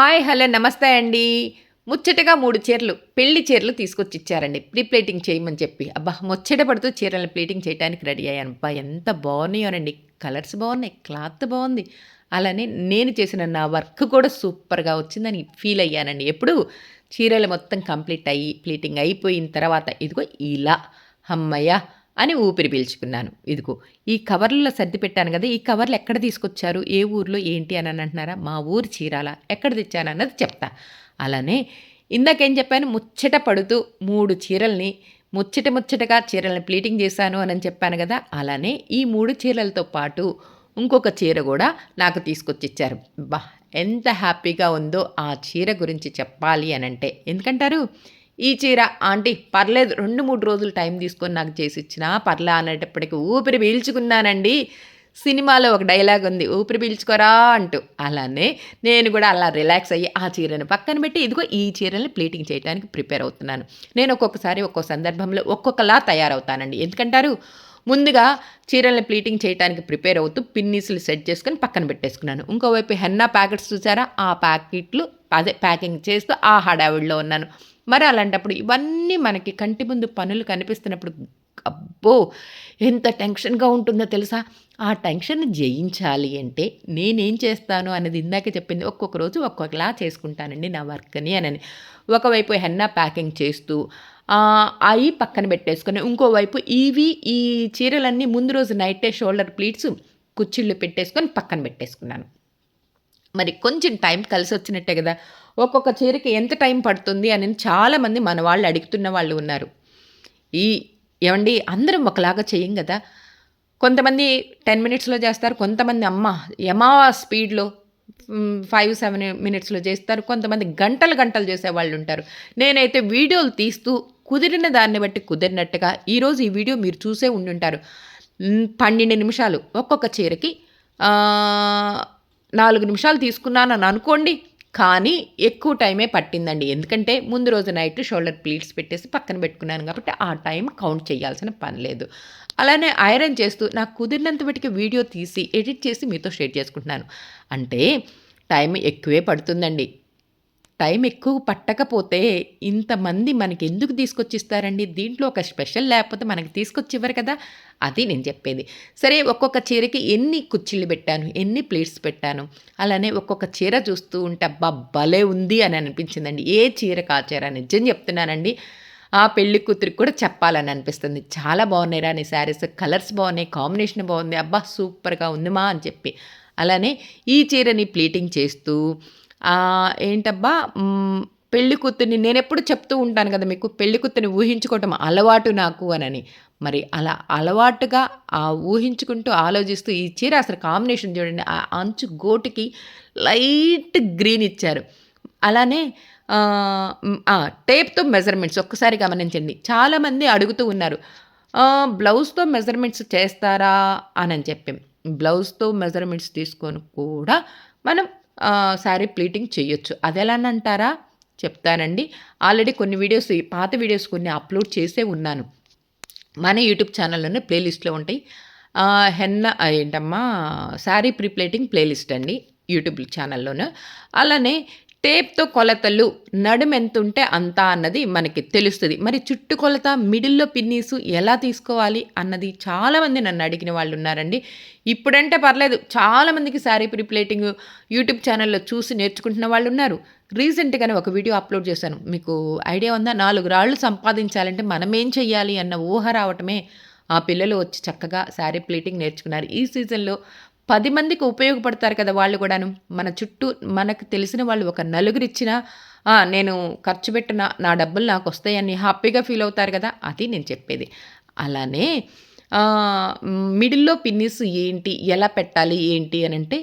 Hi hello నమస్తే అండి. ముచ్చటగా మూడు చీరలు పెళ్ళి చీరలు తీసుకొచ్చి ఇచ్చారండి ప్రీ ప్లేటింగ్ చేయమని చెప్పి. అబ్బా ముచ్చట పడుతూ చీరలను ప్లేటింగ్ చేయడానికి రెడీ అయ్యాను. అబ్బా ఎంత బాగున్నాయోనండి. కలర్స్ బాగున్నాయి క్లాత్ బాగుంది. అలానే నేను చేసిన నా వర్క్ కూడా సూపర్గా వచ్చిందని ఫీల్ అయ్యానండి. ఎప్పుడు చీరలు మొత్తం కంప్లీట్ అయ్యి ప్లేటింగ్ అయిపోయిన తర్వాత ఇదిగో ఇలా. అమ్మయ్య అని ఊపిరి పీల్చుకున్నాను. ఇదిగో ఈ కవర్లలో సర్ది పెట్టాను కదా ఈ కవర్లు ఎక్కడ తీసుకొచ్చారు? ఏ ఊర్లో? ఏంటి? అని అంటున్నారా? మా ఊరు చీరాల. ఎక్కడ తెచ్చాను? అన్నది చెప్తా. అలానే ఇందాకేం చెప్పాను? ముచ్చట పడుతూ మూడు చీరల్ని ముచ్చట ముచ్చటగా చీరల్ని ప్లీటింగ్ చేశాను అని చెప్పాను కదా. అలానే ఈ మూడు చీరలతో పాటు ఇంకొక చీర కూడా నాకు తీసుకొచ్చి ఇచ్చారు బా ఎంత హ్యాపీగా ఉందో ఆ చీర గురించి చెప్పాలి అని అంటే. ఎందుకంటారు? ఈ చీర ఆంటీ పర్లేదు రెండు మూడు రోజులు టైం తీసుకొని నాకు చేసి ఇచ్చినా పర్లే అనేటప్పటికి ఊపిరి పీల్చుకున్నానండి. సినిమాలో ఒక డైలాగ్ ఉంది ఊపిరి పీల్చుకోరా అంటూ. అలానే నేను కూడా అలా రిలాక్స్ అయ్యి ఆ చీరను పక్కన పెట్టి ఇదిగో ఈ చీరని ప్లేటింగ్ చేయడానికి ప్రిపేర్ అవుతున్నాను. నేను ఒక్కొక్కసారి ఒక్కో సందర్భంలో ఒక్కొక్కలా తయారవుతానండి. ఎందుకంటారు? ముందుగా చీరల్ని ప్లీటింగ్ చేయడానికి ప్రిపేర్ అవుతూ పిన్నీసులు సెట్ చేసుకొని పక్కన పెట్టేసుకున్నాను. ఇంకోవైపు హెన్నా ప్యాకెట్స్ చూసారా? ఆ ప్యాకెట్లు అదే ప్యాకింగ్ చేస్తూ ఆ హడావిడిలో ఉన్నాను. మరి అలాంటప్పుడు ఇవన్నీ మనకి కంటి ముందు పనులు కనిపిస్తున్నప్పుడు అబ్బో ఎంత టెన్షన్గా ఉంటుందో తెలుసా? ఆ టెన్షన్ జయించాలి అంటే నేనేం చేస్తాను అనేది ఇందాక చెప్పింది. ఒక్కొక్క రోజు ఒక్కొక్కలా చేసుకుంటానండి నా వర్క్ని అని ఒకవైపు హెన్నా ప్యాకింగ్ చేస్తూ అవి పక్కన పెట్టేసుకొని ఇంకోవైపు ఇవి ఈ చీరలన్నీ ముందు రోజు నైటే షోల్డర్ ప్లీట్స్ కుచ్చిళ్ళు పెట్టేసుకొని పక్కన పెట్టేసుకున్నాను. మరి కొంచెం టైం కలిసి వచ్చినట్టే కదా. ఒక్కొక్క చీరకి ఎంత టైం పడుతుంది అని చాలామంది మన వాళ్ళు అడుగుతున్న వాళ్ళు ఉన్నారు. ఈ ఏమండి అందరం ఒకలాగా చేయం కదా. కొంతమంది టెన్ మినిట్స్లో చేస్తారు కొంతమంది అమ్మ యమా స్పీడ్లో ఫైవ్ సెవెన్ మినిట్స్లో చేస్తారు కొంతమంది గంటలు గంటలు చేసే వాళ్ళు ఉంటారు. నేనైతే వీడియోలు తీస్తూ కుదిరిన దాన్ని బట్టి కుదిరినట్టుగా ఈరోజు ఈ వీడియో మీరు చూసే ఉండుంటారు. పన్నెండు నిమిషాలు ఒక్కొక్క చీరకి నాలుగు నిమిషాలు తీసుకున్నాను అని అనుకోండి. కానీ ఎక్కువ టైమే పట్టిందండి. ఎందుకంటే ముందు రోజు నైట్ షోల్డర్ ప్లీట్స్ పెట్టేసి పక్కన పెట్టుకున్నాను కాబట్టి ఆ టైం కౌంట్ చేయాల్సిన పని లేదు. అలానే ఐరన్ చేస్తూ నాకు కుదిరినంత మటుకు వీడియో తీసి ఎడిట్ చేసి మీతో షేర్ చేసుకుంటున్నాను. అంటే టైం ఎక్కువే పడుతుందండి. టైం ఎక్కువ పట్టకపోతే ఇంతమంది మనకి ఎందుకు తీసుకొచ్చిస్తారండి? దీంట్లో ఒక స్పెషల్ లేకపోతే మనకి తీసుకొచ్చి ఇవ్వరు కదా? అది నేను చెప్పేది. సరే ఒక్కొక్క చీరకి ఎన్ని కుర్చీలు పెట్టాను? ఎన్ని ప్లేట్స్ పెట్టాను? అలానే ఒక్కొక్క చీర చూస్తూ ఉంటే అబ్బా భలే ఉంది అని అనిపించిందండి. ఏ చీర కాచారా నిజం చెప్తున్నానండి. ఆ పెళ్ళి కూతురికి కూడా చెప్పాలని అనిపిస్తుంది. చాలా బాగున్నాయి రా నీ శారీస్ కలర్స్ బాగున్నాయి కాంబినేషన్ బాగుంది. అబ్బా సూపర్గా ఉందిమా అని చెప్పి. అలానే ఈ చీరని ప్లీటింగ్ చేస్తూ ఏంటబ్బా పెళ్ళి కూతుర్ని నేను ఎప్పుడు చెప్తూ ఉంటాను కదా మీకు పెళ్ళి కూతుర్ని ఊహించుకోవటం అలవాటు నాకు అనని. మరి అలా అలవాటుగా ఆ ఊహించుకుంటూ ఆలోచిస్తూ ఈ చీర అసలు కాంబినేషన్ చూడండి ఆ అంచు గోటుకి లైట్ గ్రీన్ ఇచ్చారు. అలానే టేప్తో మెజర్మెంట్స్ ఒక్కసారి గమనించండి. చాలామంది అడుగుతూ ఉన్నారు బ్లౌజ్తో మెజర్మెంట్స్ చేస్తారా? అని చెప్పి. బ్లౌజ్తో మెజర్మెంట్స్ తీసుకొని కూడా మనం శారీ ప్లీటింగ్ చేయొచ్చు. అది ఎలా అంటారా? చెప్తానండి. ఆల్రెడీ కొన్ని వీడియోస్ పాత వీడియోస్ కొన్ని అప్లోడ్ చేసే ఉన్నాను. మన యూట్యూబ్ ఛానల్లోనే ప్లేలిస్ట్లో ఉంటాయి. హెన్న ఏంటమ్మా? శారీ ప్రీప్లేటింగ్ ప్లేలిస్ట్ అండి యూట్యూబ్ ఛానల్లోనే. అలానే టేప్తో కొలతలు నడుమెంతుంటే అంత అన్నది మనకి తెలుస్తుంది. మరి చుట్టు కొలత మిడిల్లో పిన్నీసు ఎలా తీసుకోవాలి అన్నది చాలామంది నన్ను అడిగిన వాళ్ళు ఉన్నారండి. ఇప్పుడంటే పర్లేదు చాలామందికి శారీ ప్రిప్లేటింగ్ యూట్యూబ్ ఛానల్లో చూసి నేర్చుకుంటున్న వాళ్ళు ఉన్నారు. రీసెంట్గానే ఒక వీడియో అప్లోడ్ చేశాను. మీకు ఐడియా ఉందా? నాలుగు రాళ్ళు సంపాదించాలంటే మనం ఏం చెయ్యాలి అన్న ఊహ రావటమే ఆ పిల్లలు వచ్చి చక్కగా శారీ ప్లేటింగ్ నేర్చుకున్నారు. ఈ సీజన్లో పది మందికి ఉపయోగపడతారు కదా వాళ్ళు కూడాను. మన చుట్టూ మనకు తెలిసిన వాళ్ళు ఒక నలుగురు ఇచ్చినా నేను ఖర్చు పెట్టిన నా డబ్బులు నాకు వస్తాయని హ్యాపీగా ఫీల్ అవుతారు కదా? అది నేను చెప్పేది. అలానే మిడిల్లో పిన్నిస్ ఏంటి ఎలా పెట్టాలి ఏంటి అని అంటే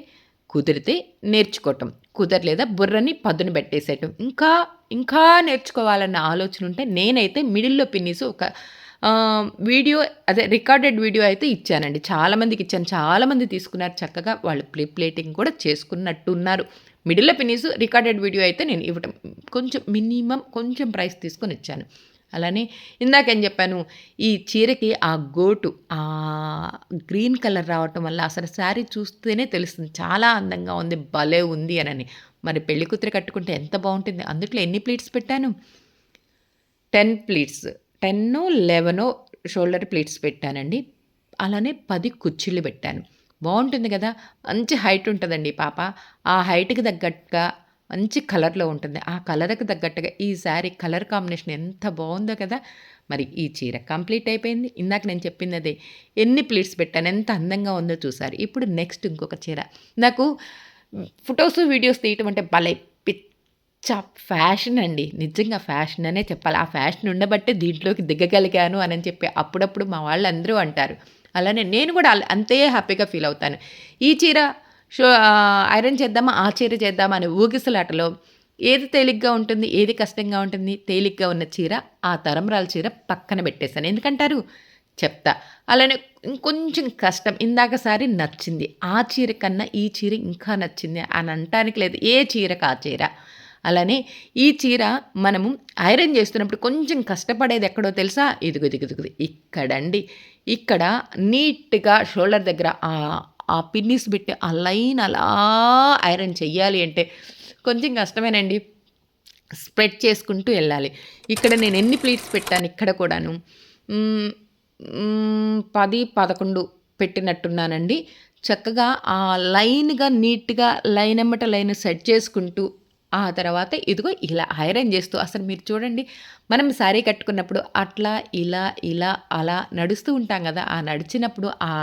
కుదిరితే నేర్చుకోవటం కుదరలేదా బుర్రని పదును పెట్టేసేయటం. ఇంకా ఇంకా నేర్చుకోవాలన్న ఆలోచన ఉంటే నేనైతే మిడిల్లో పిన్నిస్ ఒక వీడియో అదే రికార్డెడ్ వీడియో అయితే ఇచ్చానండి. చాలామందికి ఇచ్చాను. చాలామంది తీసుకున్నారు. చక్కగా వాళ్ళు ప్లే ప్లేటింగ్ కూడా చేసుకున్నట్టు ఉన్నారు మిడిల్ పినీస్ రికార్డెడ్ వీడియో అయితే నేను ఇవ్వటం కొంచెం మినిమం కొంచెం ప్రైస్ తీసుకొని ఇచ్చాను. అలానే ఇందాకేం చెప్పాను ఈ చీరకి ఆ గోటు ఆ గ్రీన్ కలర్ రావటం వల్ల అసలు శారీ చూస్తేనే తెలుస్తుంది. చాలా అందంగా ఉంది భలే ఉంది అని మరి పెళ్ళి కూతురు కట్టుకుంటే ఎంత బాగుంటుంది. అందుట్లో ఎన్ని ప్లీట్స్ పెట్టాను? Ten pleats. టెన్నో లెవెనో షోల్డర్ ప్లేట్స్ పెట్టానండి. అలానే పది కుర్చీలు పెట్టాను. బాగుంటుంది కదా? మంచి హైట్ ఉంటుందండి పాప. ఆ హైట్కి తగ్గట్టుగా మంచి కలర్లో ఉంటుంది. ఆ కలర్కి తగ్గట్టుగా ఈ శారీ కలర్ కాంబినేషన్ ఎంత బాగుందో కదా? మరి ఈ చీర కంప్లీట్ అయిపోయింది. ఇందాక నేను చెప్పింది అదే ఎన్ని ప్లేట్స్ పెట్టాను ఎంత అందంగా ఉందో చూసారు ఇప్పుడు నెక్స్ట్ ఇంకొక చీర. నాకు ఫొటోస్ వీడియోస్ తీయటం అంటే భలే పిచ్చ ఫ్యాషన్ అండి. నిజంగా ఫ్యాషన్ అనే చెప్పాలి. ఆ ఫ్యాషన్ ఉండబట్టే దీంట్లోకి దిగగలిగాను అని చెప్పి అప్పుడప్పుడు మా వాళ్ళు అందరూ అంటారు. అలానే నేను కూడా అంతే హ్యాపీగా ఫీల్ అవుతాను. ఈ చీర షో ఐరన్ చేద్దామా ఆ చీర చేద్దామా అనే ఊగిసలాటలో ఏది తేలిగ్గా ఉంటుంది ఏది కష్టంగా ఉంటుంది తేలిగ్గా ఉన్న చీర ఆ తరంరాల చీర పక్కన పెట్టేశాను. ఎందుకంటారు? చెప్తా. అలానే ఇంకొంచెం కష్టం. ఇందాకసారి నచ్చింది. ఆ చీర కన్నా ఈ చీర ఇంకా నచ్చింది అని అంటానికి లేదు. ఏ చీరకు ఆ చీర? అలానే ఈ చీర మనము ఐరన్ చేస్తున్నప్పుడు కొంచెం కష్టపడేది ఎక్కడో తెలుసా? ఇదిగు ఇదిగుదిగుది ఇక్కడండి. ఇక్కడ నీట్గా షోల్డర్ దగ్గర ఆ పిన్నిస్ పెట్టి ఆ లైన్ అలా ఐరన్ చెయ్యాలి అంటే కొంచెం కష్టమేనండి. స్ప్రెడ్ చేసుకుంటూ వెళ్ళాలి. ఇక్కడ నేను ఎన్ని ప్లీట్స్ పెట్టాను ఇక్కడ కూడాను? పది పదకొండు పెట్టినట్టున్నానండి. చక్కగా ఆ లైన్గా నీట్గా లైన్ ఎమ్మట లైన్ సెట్ చేసుకుంటూ ఆ తర్వాత ఇదిగో ఇలా ఐరన్ చేస్తూ అసలు మీరు చూడండి మనం శారీ కట్టుకున్నప్పుడు అట్లా ఇలా ఇలా అలా నడుస్తూ ఉంటాం కదా. ఆ నడిచినప్పుడు ఆ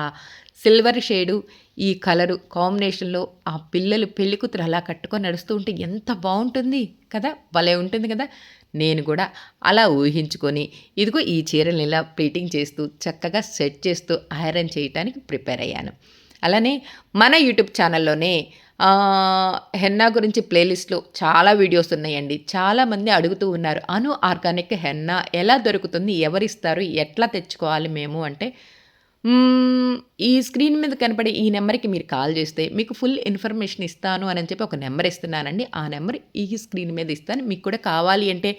సిల్వర్ షేడు ఈ కలరు కాంబినేషన్లో ఆ పిల్లలు పెళ్ళికూతురు అలా కట్టుకొని నడుస్తూ ఉంటే ఎంత బాగుంటుంది కదా. భలే ఉంటుంది కదా. నేను కూడా అలా ఊహించుకొని ఇదిగో ఈ చీరలు ఇలా ప్లీటింగ్ చేస్తూ చక్కగా సెట్ చేస్తూ ఐరన్ చేయటానికి ప్రిపేర్ అయ్యాను. అలానే మన యూట్యూబ్ ఛానల్లోనే హెన్నా గురించి ప్లేలిస్ట్లో చాలా వీడియోస్ ఉన్నాయండి. చాలామంది అడుగుతూ ఉన్నారు అను ఆర్గానిక్ హెన్నా ఎలా దొరుకుతుంది? ఎవరిస్తారు? ఎట్లా తెచ్చుకోవాలి మేము? అంటే ఈ స్క్రీన్ మీద కనపడే ఈ నెంబర్కి మీరు కాల్ చేస్తే మీకు ఫుల్ ఇన్ఫర్మేషన్ ఇస్తాను అని చెప్పి ఒక నెంబర్ ఇస్తున్నానండి. ఆ నెంబర్ ఈ స్క్రీన్ మీద ఇస్తాను. మీకు కూడా కావాలి అంటే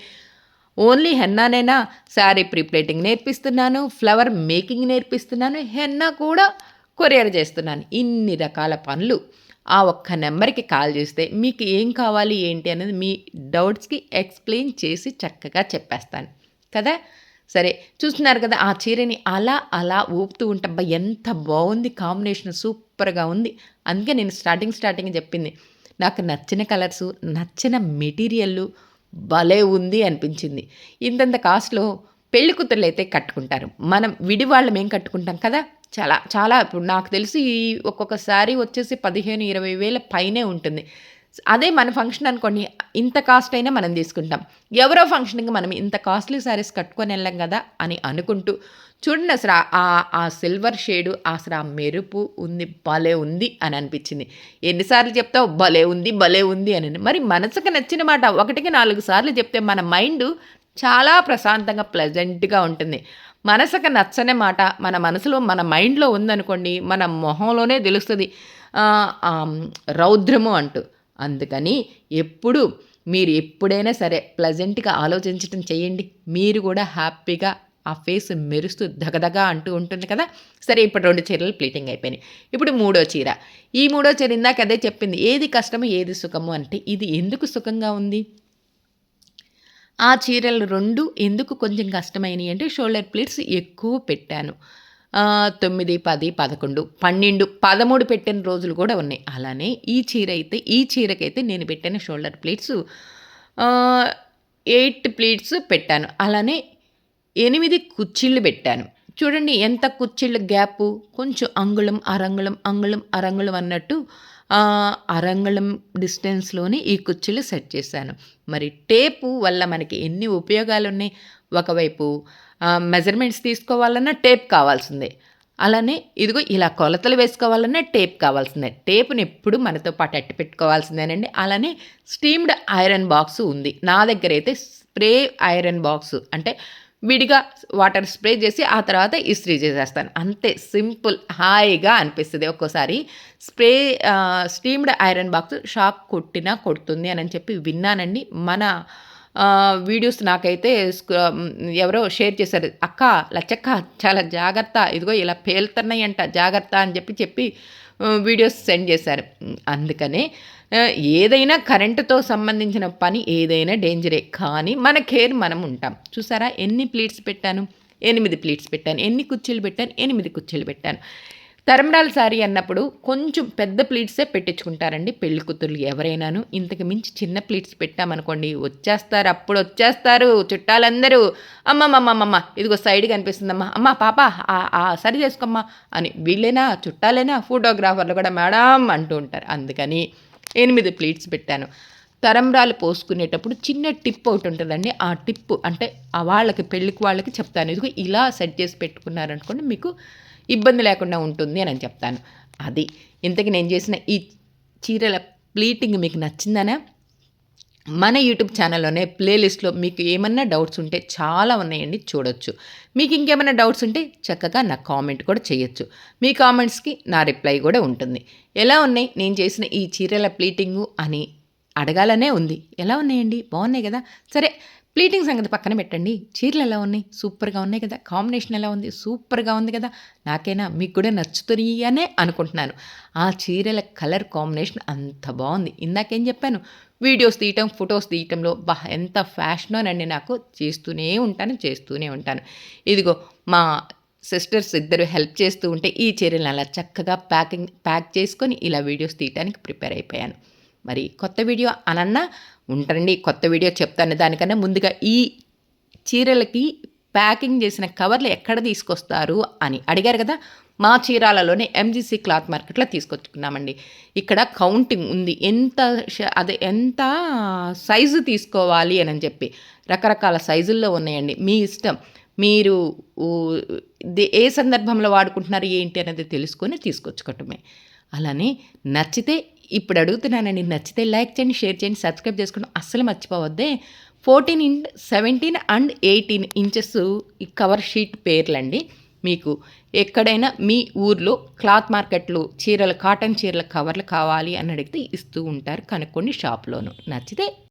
ఓన్లీ హెన్నానైనా శారీ ప్రీప్లేటింగ్ నేర్పిస్తున్నాను ఫ్లవర్ మేకింగ్ నేర్పిస్తున్నాను హెన్నా కూడా కొరియర్ చేస్తున్నాను. ఇన్ని రకాల పనులు ఆ ఒక్క నెంబర్కి కాల్ చేస్తే మీకు ఏం కావాలి ఏంటి అనేది మీ డౌట్స్కి ఎక్స్ప్లెయిన్ చేసి చక్కగా చెప్పేస్తాను. కదా? సరే చూస్తున్నారు కదా ఆ చీరని అలా అలా ఊపుతూ ఉంటబ్బా ఎంత బాగుంది కాంబినేషన్ సూపర్గా ఉంది. అందుకే నేను స్టార్టింగ్ స్టార్టింగ్ చెప్పింది నాకు నచ్చిన కలర్సు నచ్చిన మెటీరియల్ భలే ఉంది అనిపించింది. ఇంతంత కాస్ట్లో పెళ్ళి కూతుర్లు అయితే కట్టుకుంటారు. మనం విడి వాళ్ళం ఏం కట్టుకుంటాం కదా? చాలా చాలా ఇప్పుడు నాకు తెలిసి ఒక్కొక్కసారి వచ్చేసి పదిహేను ఇరవై వేల పైనే ఉంటుంది. అదే మన ఫంక్షన్ అనుకోండి ఇంత కాస్ట్ అయినా మనం తీసుకుంటాం. ఎవరో ఫంక్షన్కి మనం ఇంత కాస్ట్లీ శారీస్ కట్టుకొని వెళ్ళాం కదా అని అనుకుంటూ చూడండి అసలు ఆ ఆ సిల్వర్ షేడు అసలు ఆ మెరుపు ఉంది భలే ఉంది అని అనిపించింది. ఎన్నిసార్లు చెప్తావు భలే ఉంది భలే ఉంది అని మరి మనసుకు నచ్చిన మాట ఒకటికి నాలుగు సార్లు చెప్తే మన మైండ్ చాలా ప్రశాంతంగా ప్లెజెంట్గా ఉంటుంది. మనసుకు నచ్చని మాట మన మనసులో మన మైండ్లో ఉందనుకోండి మన మొహంలోనే తెలుస్తుంది. రౌద్రము అంటూ. అందుకని ఎప్పుడు మీరు ఎప్పుడైనా సరే ప్లజెంట్గా ఆలోచించడం చేయండి. మీరు కూడా హ్యాపీగా ఆ ఫేస్ మెరుస్తూ దగదగా అంటూ ఉంటుంది కదా. సరే ఇప్పుడు రెండు చీరలు ప్లీటింగ్ అయిపోయినాయి. ఇప్పుడు మూడో చీర. ఈ మూడో చీర ఇందాక అదే చెప్పింది. ఏది కష్టము ఏది సుఖము అంటే ఇది ఎందుకు సుఖంగా ఉంది? ఆ చీరలు రెండు ఎందుకు కొంచెం కష్టమైనవి అంటే షోల్డర్ ప్లేట్స్ ఎక్కువ పెట్టాను. తొమ్మిది పది పదకొండు పన్నెండు పదమూడు పెట్టిన రోజులు కూడా ఉన్నాయి. అలానే ఈ చీర అయితే ఈ చీరకైతే నేను పెట్టిన షోల్డర్ ప్లేట్స్ ఎయిట్ ప్లేట్స్ పెట్టాను. అలానే ఎనిమిది కుర్చీళ్ళు పెట్టాను. చూడండి ఎంత కుర్చీల గ్యాపు. కొంచెం అంగుళం అరంగుళం అంగుళం అరంగుళం అన్నట్టు అరంగుళం డిస్టెన్స్లోనే ఈ కుర్చీలు సెట్ చేశాను. మరి టేపు వల్ల మనకి ఎన్ని ఉపయోగాలు ఉన్నాయి ఒకవైపు మెజర్మెంట్స్ తీసుకోవాలన్నా టేప్ కావాల్సిందే. అలానే ఇదిగో ఇలా కొలతలు వేసుకోవాలన్నా టేప్ కావాల్సిందే. టేప్ని ఎప్పుడు మనతో పాటు అట్టి పెట్టుకోవాల్సిందేనండి. అలానే స్టీమ్డ్ ఐరన్ బాక్స్ ఉంది. నా దగ్గర అయితే స్ప్రే ఐరన్ బాక్స్ అంటే విడిగా వాటర్ స్ప్రే చేసి ఆ తర్వాత ఇస్త్రీ చేసేస్తాను. అంతే సింపుల్ హాయిగా అనిపిస్తుంది. ఒక్కోసారి spray steamed iron box shock కొట్టినా కొడుతుంది అని చెప్పి విన్నానండి. మన వీడియోస్ నాకైతే ఎవరో షేర్ చేశారు. అక్క లచ్చక్క చాలా జాగ్రత్త ఇదిగో ఇలా పేలుతున్నాయంట జాగ్రత్త అని చెప్పి చెప్పి వీడియోస్ సెండ్ చేశారు. అందుకనే ఏదైనా కరెంటుతో సంబంధించిన పని ఏదైనా డేంజరే కానీ మన కేర్ మనం ఉంటాం. చూసారా? ఎన్ని ప్లేట్స్ పెట్టాను? ఎనిమిది ప్లేట్స్ పెట్టాను. ఎన్ని కుర్చీలు పెట్టాను? ఎనిమిది కుర్చీలు పెట్టాను. తరండాల సారీ అన్నప్పుడు కొంచెం పెద్ద ప్లీట్సే పెట్టించుకుంటారండి పెళ్ళి కూతుర్లు ఎవరైనాను. ఇంతకు మించి చిన్న ప్లీట్స్ పెట్టామనుకోండి వచ్చేస్తారు అప్పుడు వచ్చేస్తారు చుట్టాలందరూ అమ్మమ్మమ్మమ్మ ఇదిగో సైడ్ కనిపిస్తుందమ్మా అమ్మ పాప సరి చేసుకోమ్మా అని వీళ్ళైనా చుట్టాలైనా ఫోటోగ్రాఫర్లు కూడా మేడం అంటూ ఉంటారు. అందుకని ఎనిమిది ప్లీట్స్ పెట్టాను. తరంబ్రాలు పోసుకునేటప్పుడు చిన్న టిప్ ఒకటి ఉంటుందండి. ఆ టిప్ అంటే వాళ్ళకి పెళ్ళికి వాళ్ళకి చెప్తాను. ఇదిగో ఇలా సెట్ చేసి పెట్టుకున్నారనుకోండి మీకు ఇబ్బంది లేకుండా ఉంటుంది అని చెప్తాను. అది ఇంతకీ నేను చేసిన ఈ చీరల ప్లీటింగ్ మీకు నచ్చిందనా? మన యూట్యూబ్ ఛానల్లోనే ప్లేలిస్ట్లో మీకు ఏమన్నా డౌట్స్ ఉంటే చాలా ఉన్నాయండి చూడొచ్చు. మీకు ఇంకేమైనా డౌట్స్ ఉంటే చక్కగా నా కామెంట్ కూడా చేయొచ్చు. మీ కామెంట్స్కి నా రిప్లై కూడా ఉంటుంది. ఎలా ఉన్నాయి? నేను చేసిన ఈ చీరల ప్లీటింగు అని అడగాలనే ఉంది. ఎలా ఉన్నాయండి? బాగున్నాయి కదా? సరే ప్లీటింగ్ సంగతి పక్కన పెట్టండి. చీరలు ఎలా ఉన్నాయి? సూపర్గా ఉన్నాయి కదా. కాంబినేషన్ ఎలా ఉంది? సూపర్గా ఉంది కదా. నాకైనా మీకు కూడా నచ్చుతుంది అనే అనుకుంటున్నాను. ఆ చీరల కలర్ కాంబినేషన్ అంత బాగుంది. ఇందాకేం చెప్పాను? వీడియోస్ తీయటం ఫొటోస్ తీయటంలో బా ఎంత ఫ్యాషనోనండి నాకు చేస్తూనే ఉంటాను చేస్తూనే ఉంటాను. ఇదిగో మా సిస్టర్స్ ఇద్దరు హెల్ప్ చేస్తూ ఉంటే ఈ చీరలను అలా చక్కగా ప్యాకింగ్ ప్యాక్ చేసుకొని ఇలా వీడియోస్ తీయటానికి ప్రిపేర్ అయిపోయాను. మరి కొత్త వీడియో అనన్నా ఉంటారండి కొత్త వీడియో చెప్తాను దానికన్నా ముందుగా ఈ చీరలకి ప్యాకింగ్ చేసిన కవర్లు ఎక్కడ తీసుకొస్తారు అని అడిగారు కదా మా చీరాలలోనే ఎంజీసీ క్లాత్ మార్కెట్లో తీసుకొచ్చుకున్నామండి. ఇక్కడ కౌంటింగ్ ఉంది ఎంత అదే ఎంత సైజు తీసుకోవాలి అని చెప్పి రకరకాల సైజుల్లో ఉన్నాయండి. మీ ఇష్టం మీరు ఏ సందర్భంలో వాడుకుంటున్నారు ఏంటి అనేది తెలుసుకొని తీసుకొచ్చుకోవటమే. అలానే నచ్చితే ఇప్పుడు అడుగుతున్నానండి నచ్చితే లైక్ చేయండి షేర్ చేయండి సబ్స్క్రైబ్ చేసుకోండి. అస్సలు మర్చిపోవద్దే. Fourteen in seventeen and eighteen inches ఈ కవర్ షీట్ పేర్లండి. మీకు ఎక్కడైనా మీ ఊర్లో క్లాత్ మార్కెట్లు చీరలు కాటన్ చీరల కవర్లు కావాలి అని అడిగితే ఇస్తూ ఉంటారు కనుక్కోండి షాప్లోను. నచ్చితే